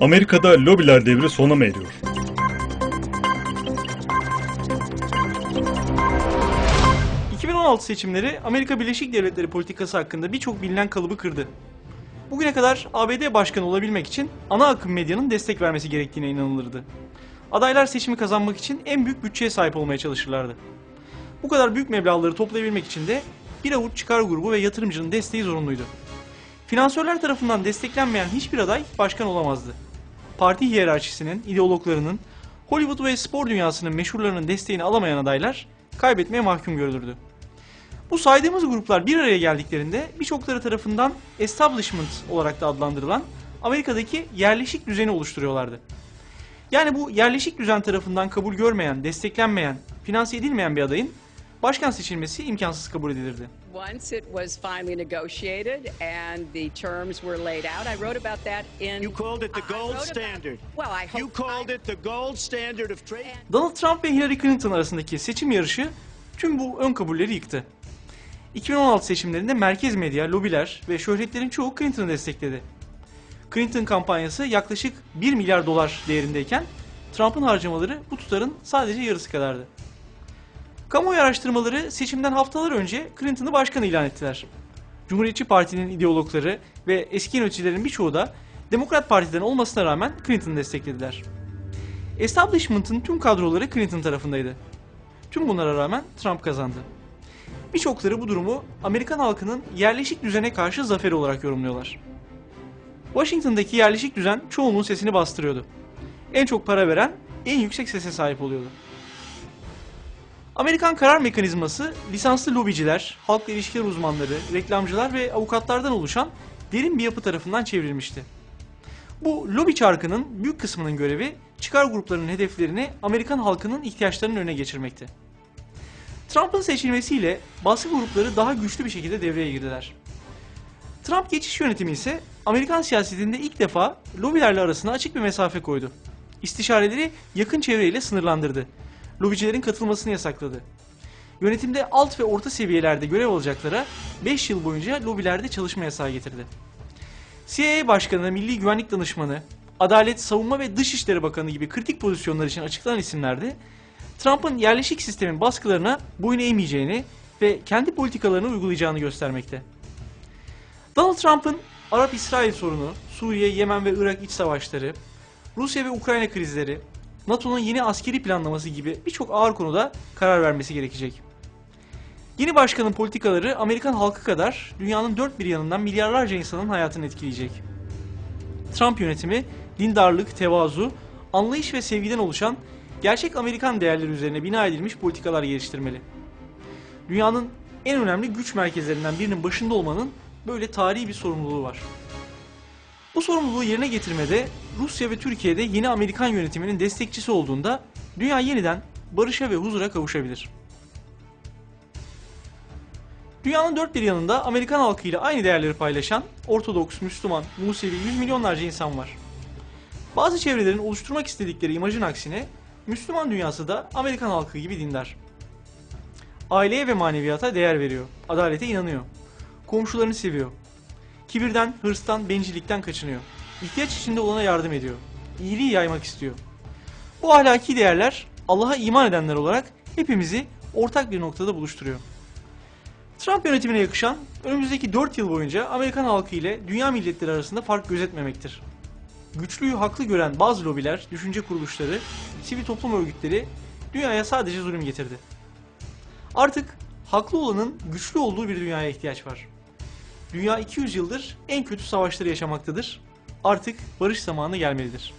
Amerika'da lobiler devri sona mı eriyor? ...2016 seçimleri Amerika Birleşik Devletleri politikası hakkında birçok bilinen kalıbı kırdı. Bugüne kadar ABD başkanı olabilmek için ana akım medyanın destek vermesi gerektiğine inanılırdı. Adaylar seçimi kazanmak için en büyük bütçeye sahip olmaya çalışırlardı. Bu kadar büyük meblağları toplayabilmek için de bir avuç çıkar grubu ve yatırımcının desteği zorunluydu. Finansörler tarafından desteklenmeyen hiçbir aday başkan olamazdı. Parti hiyerarşisinin, ideologlarının, Hollywood ve spor dünyasının meşhurlarının desteğini alamayan adaylar kaybetmeye mahkum görülürdü. Bu saydığımız gruplar bir araya geldiklerinde birçokları tarafından establishment olarak da adlandırılan Amerika'daki yerleşik düzeni oluşturuyorlardı. Yani bu yerleşik düzen tarafından kabul görmeyen, desteklenmeyen, finanse edilmeyen bir adayın başkan seçilmesi imkansız kabul edilirdi. Once it was finally negotiated and the terms were laid out, I wrote about that in. You called it the gold standard. well, I hope You called it the gold standard of trade. Donald Trump ve Hillary Clinton arasındaki seçim yarışı tüm bu ön kabulleri yıktı. 2016 seçimlerinde merkez medya, lobiler ve şöhretlerin çoğu Clinton'ı destekledi. Clinton kampanyası yaklaşık 1 milyar dolar değerindeyken Trump'ın harcamaları bu tutarın sadece yarısı kadardı. Kamuoyu araştırmaları seçimden haftalar önce Clinton'ı başkan ilan ettiler. Cumhuriyetçi Parti'nin ideologları ve eski yöneticilerin birçoğu da Demokrat Parti'den olmasına rağmen Clinton'ı desteklediler. Establishment'ın tüm kadroları Clinton tarafındaydı. Tüm bunlara rağmen Trump kazandı. Birçokları bu durumu Amerikan halkının yerleşik düzene karşı zaferi olarak yorumluyorlar. Washington'daki yerleşik düzen çoğunluğun sesini bastırıyordu. En çok para veren en yüksek sese sahip oluyordu. Amerikan karar mekanizması lisanslı lobiciler, halkla ilişkiler uzmanları, reklamcılar ve avukatlardan oluşan derin bir yapı tarafından çevrilmişti. Bu lobi çarkının büyük kısmının görevi çıkar gruplarının hedeflerini Amerikan halkının ihtiyaçlarının önüne geçirmekti. Trump'ın seçilmesiyle baskı grupları daha güçlü bir şekilde devreye girdiler. Trump geçiş yönetimi ise Amerikan siyasetinde ilk defa lobilerle arasına açık bir mesafe koydu. İstişareleri yakın çevreyle sınırlandırdı. Lobicilerin katılmasını yasakladı. Yönetimde alt ve orta seviyelerde görev alacaklara 5 yıl boyunca lobilerde çalışma yasağı getirdi. CIA Başkanı, Milli Güvenlik Danışmanı, Adalet, Savunma ve Dışişleri Bakanı gibi kritik pozisyonlar için açıklanan isimlerdi. Trump'ın yerleşik sistemin baskılarına boyun eğmeyeceğini ve kendi politikalarını uygulayacağını göstermekte. Donald Trump'ın Arap-İsrail sorunu, Suriye, Yemen ve Irak iç savaşları, Rusya ve Ukrayna krizleri, NATO'nun yeni askeri planlaması gibi birçok ağır konuda karar vermesi gerekecek. Yeni başkanın politikaları Amerikan halkı kadar dünyanın dört bir yanından milyarlarca insanın hayatını etkileyecek. Trump yönetimi dindarlık, tevazu, anlayış ve sevgiden oluşan gerçek Amerikan değerleri üzerine bina edilmiş politikalar geliştirmeli. Dünyanın en önemli güç merkezlerinden birinin başında olmanın böyle tarihi bir sorumluluğu var. Bu sorumluluğu yerine getirmede Rusya ve Türkiye'de yeni Amerikan yönetiminin destekçisi olduğunda dünya yeniden barışa ve huzura kavuşabilir. Dünyanın dört bir yanında Amerikan halkıyla aynı değerleri paylaşan Ortodoks, Müslüman, Musevi yüz milyonlarca insan var. Bazı çevrelerin oluşturmak istedikleri imajın aksine Müslüman dünyası da Amerikan halkı gibi dindar. Aileye ve maneviyata değer veriyor, adalete inanıyor, komşularını seviyor, kibirden, hırstan, bencillikten kaçınıyor, ihtiyaç içinde olana yardım ediyor, iyiliği yaymak istiyor. Bu ahlaki değerler Allah'a iman edenler olarak hepimizi ortak bir noktada buluşturuyor. Trump yönetimine yakışan önümüzdeki 4 yıl boyunca Amerikan halkı ile dünya milletleri arasında fark gözetmemektir. Güçlüyü haklı gören bazı lobiler, düşünce kuruluşları, sivil toplum örgütleri dünyaya sadece zulüm getirdi. Artık haklı olanın güçlü olduğu bir dünyaya ihtiyaç var. Dünya 200 yıldır en kötü savaşları yaşamaktadır. Artık barış zamanı gelmelidir.